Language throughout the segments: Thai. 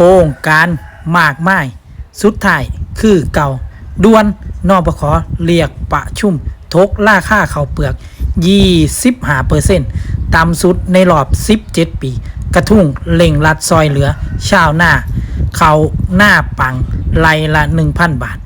ครงการมากมาย สุดท้ายคือเก่าด่วนนอปขเรียกประชุม ทกล่าค่าเขาเปลือก 25%ต่ำสุดในรอบ 17 ปี กระทุ่งเล่งรัดซอยเหลือ ชาวหน้า เขาหน้าปังไลละ 1,000 บาท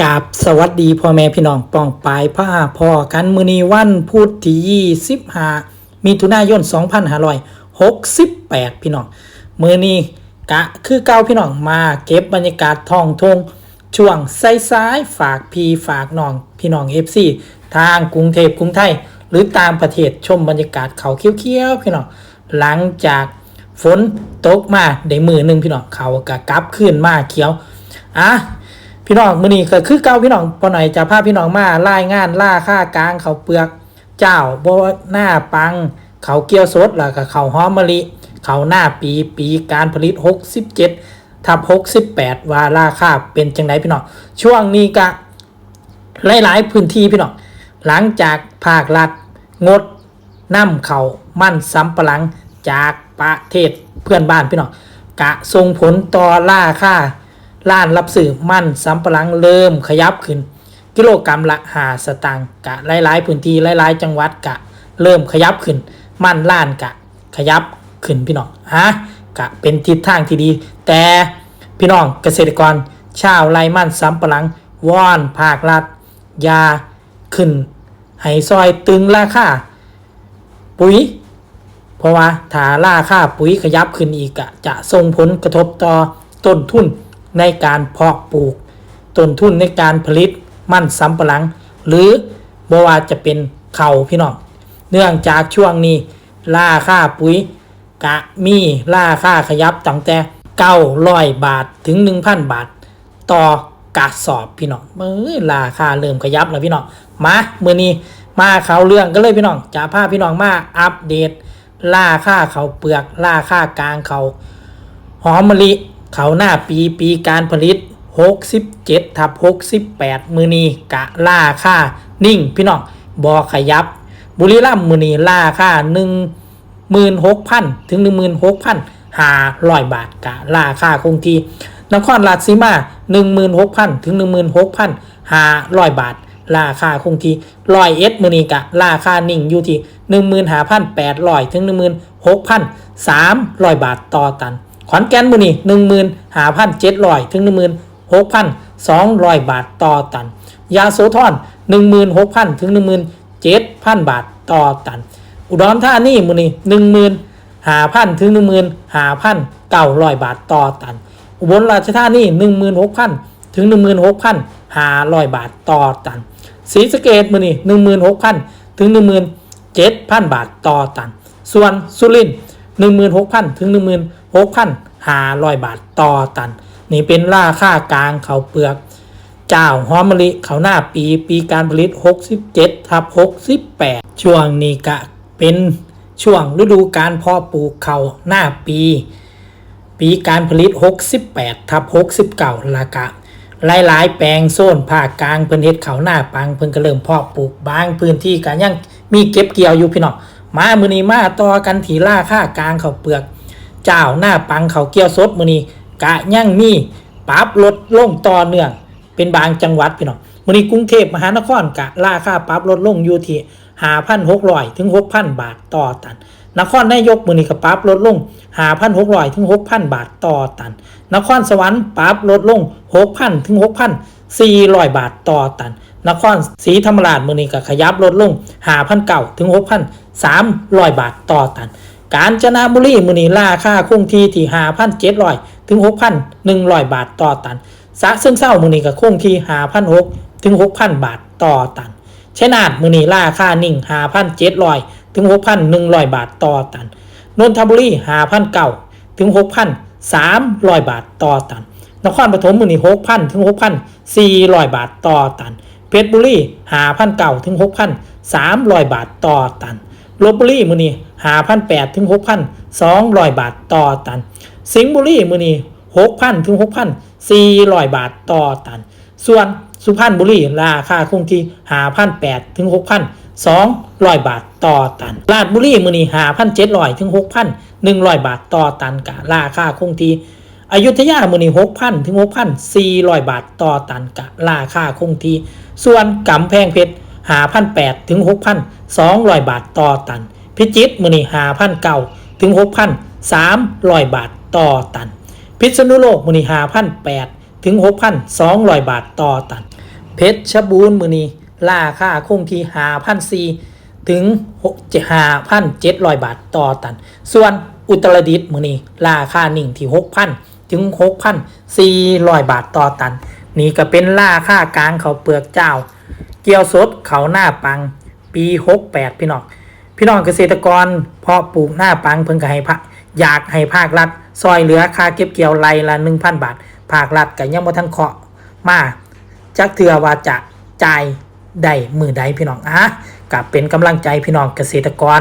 กาบสวัสดีพ่อแม่พี่น้องป้องปลายผ้าพ่อกันมือนีวันพุธที่25มีถุนายน2568พี่น้องมือนีกะคือเก้าพี่น้องมาเก็บบรรยากาศท่องทงช่วงไซ้ายๆฝากพีฝากน้องพี่น้อง FC ทางกรุงเทพกรุงไทย หรือตามประเทศชมบรรยากาศเขาเขี้ยวๆพี่น้องหลังจากฝนตกมาได้มือหนึ่งพี่น้องเขากะกลับขึ้นมาเขียวอะ พี่น้องมื้อนี้ก็คือเก่าพี่น้องพอหน่อยจะพาพี่น้องมารายงานล่าค่ากลางเขาเปลือก เจ้าบ่หน้าปัง เขาเกี่ยวสดแล้วก็เขาหอมมะลิ เขาหน้าปีปีการผลิต 67ทับ68 ว่าราคาเป็นจังไดพี่น้องช่วงนี้ก็หลายๆพื้นที่พี่น้องหลังจากภาครัฐงดนำเขามั่นสำปะหลังจากประเทศเพื่อนบ้านพี่น้องกะส่งผลต่อราคา ล้านรับสื่อมั่นสำปะหลังเริ่มขยับขึ้น กิโลกรรัมละหาสตางค์กะหลายๆพื้นที่หลายๆ จังหวัดกะ เริ่มขยับขึ้น มั่นล้านกะ ขยับขึ้นพี่น้องฮะกะเป็นทิศทางที่ดี แต่พี่น้องเกษตรกรชาวไรมั่นสำปะหลังวอนภาครัฐยาขึ้นให้ซอยตึงราคาปุ๋ย เพราะว่าถ้าราคาปุ๋ยขยับขึ้นอีกอะจะส่งผลกระทบต่อต้นทุน ในการเพาะปลูก ต้นทุนในการผลิตมันสำปะหลัง หรือบว่าจะเป็นเข่าพี่น้อง เนื่องจากช่วงนี้ราคาปุ๋ย กะมีราคาขยับตั้งแต่900บาทถึง1,000บาท ต่อกระสอบพี่น้องเอ้ยราคาเริ่มขยับแล้วพี่น้องมาเมื่อนี้มาเขาเรื่องกันเลยพี่น้องจะพาพี่น้องมาอัปเดตราคาเขาเปลือกราคากลางเขาหอมมะลิ เขาหน้าปีปีการผลิต 67ทับ68 มือนีกะราค่า นิ่ง พี่น้องบอขยับ บุรีรัมมือนี้ราค่า 16,000 ถึง 16,500 บาทกะราค่าคงที่นครราชสีมา 16,000 ถึง 16,500 บาทราคาคงที่ร้อยเอ็ดมือนีกะราคานิ่งอยู่ที่15,800ถึง16,300บาทต่อตัน ขอนแก่นมือนี้15,700ถึง16,200บาทต่อตัน ยาโสธร16,000ถึง17,000บาทต่อตัน อุดรธานีมือนี้15,000ถึง15,900บาทต่อตัน อุบลราชธานี16,000ถึง16,500บาทต่อตันศรีสะเกดมือนี้16,000ถึง17,000บาทต่อตัน ส่วนสุรินทร์16,000ถึง 6,500 บาทต่อตัน นี่เป็นราคากลางเขาวเปลือก เจ้าหอมมะลิเขาหน้าปีปีการผลิต 67ทับ68 ช่วงนี้กะเป็นช่วงฤดูการเพาะปลูกเขาหน้าปี ปีการผลิต 68ทับ69ละกะหลายๆ แปลงโซนภาคกลางเพิ่นเฮ็ดเขาหน้าปังเพิ่นก็เริ่มเพาะปลูกบางพื้นที่ก็ยังมีเก็บเกี่ยวอยู่พี่น้องมามื้อนี้มาต่อกันที่ราคากลางข้าวเปลือก เจ้าหน้าปังเขาเกี่ยวสดมือนี้กะยังมีปรับลดลงต่อเนื่อง เป็นบางจังหวัดพี่น้องมือนี้กรุงเทพมหานครกะราคาปรับลดลงอยู่ที่5,600ถึง6,000บาทต่อตัน นครนายกมือนี้ก็ปรับลดลง5,600ถึง6,000บาทต่อตัน นครสวรรค์ปรับลดลง6,000ถึง6,400บาทต่อตัน นครศรีธรรมราชมือนี้ก็ขยับลดลง5,900ถึง6,300บาทต่อตัน กาญจนบุรีมือนี้ราคาคงที่ที่5,700ถึง6,100บาทต่อตันสะเชิงเซามือนี้ก็คงที่5,600ถึง6,000บาทต่อตันชนาทมื้อนี้ราคานิ่ง5,700ถึง6,100บาทต่อตันนนทบุรี5,900ถึง6,300บาทต่อตัน นครปฐมมือนี้6,000ถึง6,400บาทต่อตัน เพชรบุรี5,900ถึง6,300บาทต่อตัน ลบบุรีมือนี้หาพันแปดถึงหกพันสองร้อยบาทต่อตัน สิงห์บุรีมือนี้หกพันถึงหกพันสี่ร้อยบาทต่อตัน ส่วนสุพรรณบุรีราคาคงที่หาพันแปดถึงหกพันสองร้อยบาทต่อตัน ราชบุรีมือนี้หาพันเจ็ดร้อยถึงหกพันหนึ่งร้อยบาทต่อตันกะราคาคงที่อยุธยามือนี้หกพันถึงหกพันสี่ร้อยบาทต่อตันกะราคาคงที่ส่วนกำแพงเพชร หาพันแปดถึงหกพันสองร้อยบาทต่อตัน พิจิตรมือนี้หาพันเก้าถึงหกพันสามร้อยบาทต่อตัน พิษณุโลกมือนีหาพันแปดถึงหกพันสองร้อยบาทต่อตัน เพชรชบูรณ์มือนีราคาคงที่หาพันสี่ถึงหาพันเจ็ดร้อยบาทต่อตัน ส่วนอุตรดิตถ์มือนีราคาหนึ่งที่หกพันถึงหกพันสี่ร้อยบาทต่อตัน นี่ก็เป็นราคากลางเขาเปลือกเจ้า เกี่ยวสดเขาหน้าปัง ปีหกแปดพี่น้องพี่น้องเกษตรกรเพาะปลูกหน้าปังเพิ่งก็ให้พะอยากให้ภาครัฐซอยเหลือค่าเก็บเกี่ยวไรละหนึ่งพันบาท ภาครัฐก็ยังบ่ทันเคาะมาจักเถื่อว่าจะจ่ายได้มือใดพี่น้องอะกับเป็นกำลังใจพี่น้องเกษตรกร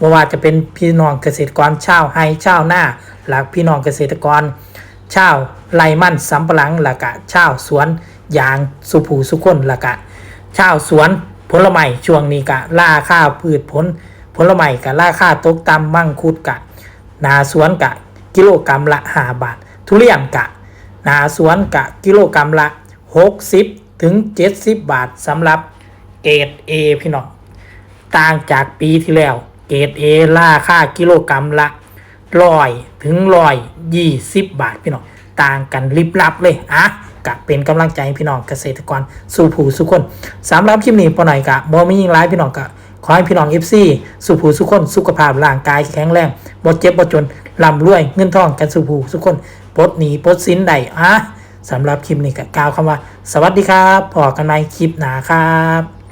บ่ว่าจะเป็นพี่น้องเกษตรกรชาวไฮชาวหน้า หลักพี่น้องเกษตรกรชาวไรมันสำปะหลังและกะชาวสวนยางสุผูสุคนและกะ ชาวสวนผลไม้ช่วงนี้กะราคาพืชผลผลไม้กะราคาตกต่ำมั่งคุดกะ นาสวนกะ กิโลกรรัมละห้าบาท ทุเรียนกะ นาสวนกะ กิโลกรรัมละ60ถึง70บาทสำหรับเกรด A พี่น้องต่างจากปีที่แล้ว เกรด A ราคากิโลกรรัมละร้อยถึงร้อยยี่สิบบาทพี่น้องต่างกันลิบลับเลยอะ กะเป็นกำลังใจให้พี่น้องเกษตรกรสู่ผู้สุขคนสำหรับคลิปนี้ปอหน่อยกะบ่มียิงร้ายพี่น้องกะขอให้พี่น้องเอฟซีสู่ผู้สุขคน สุขภาพร่างกายแข็งแรงบดเจ็บบดจนร่ำรวยเงินทองกันสู่ผู้สุขคนปดหนีปดสินใดอะสำหรับคลิปนี้ก็กล่าวคำว่า สวัสดีครับพอกันใหมคลิปหนาครับ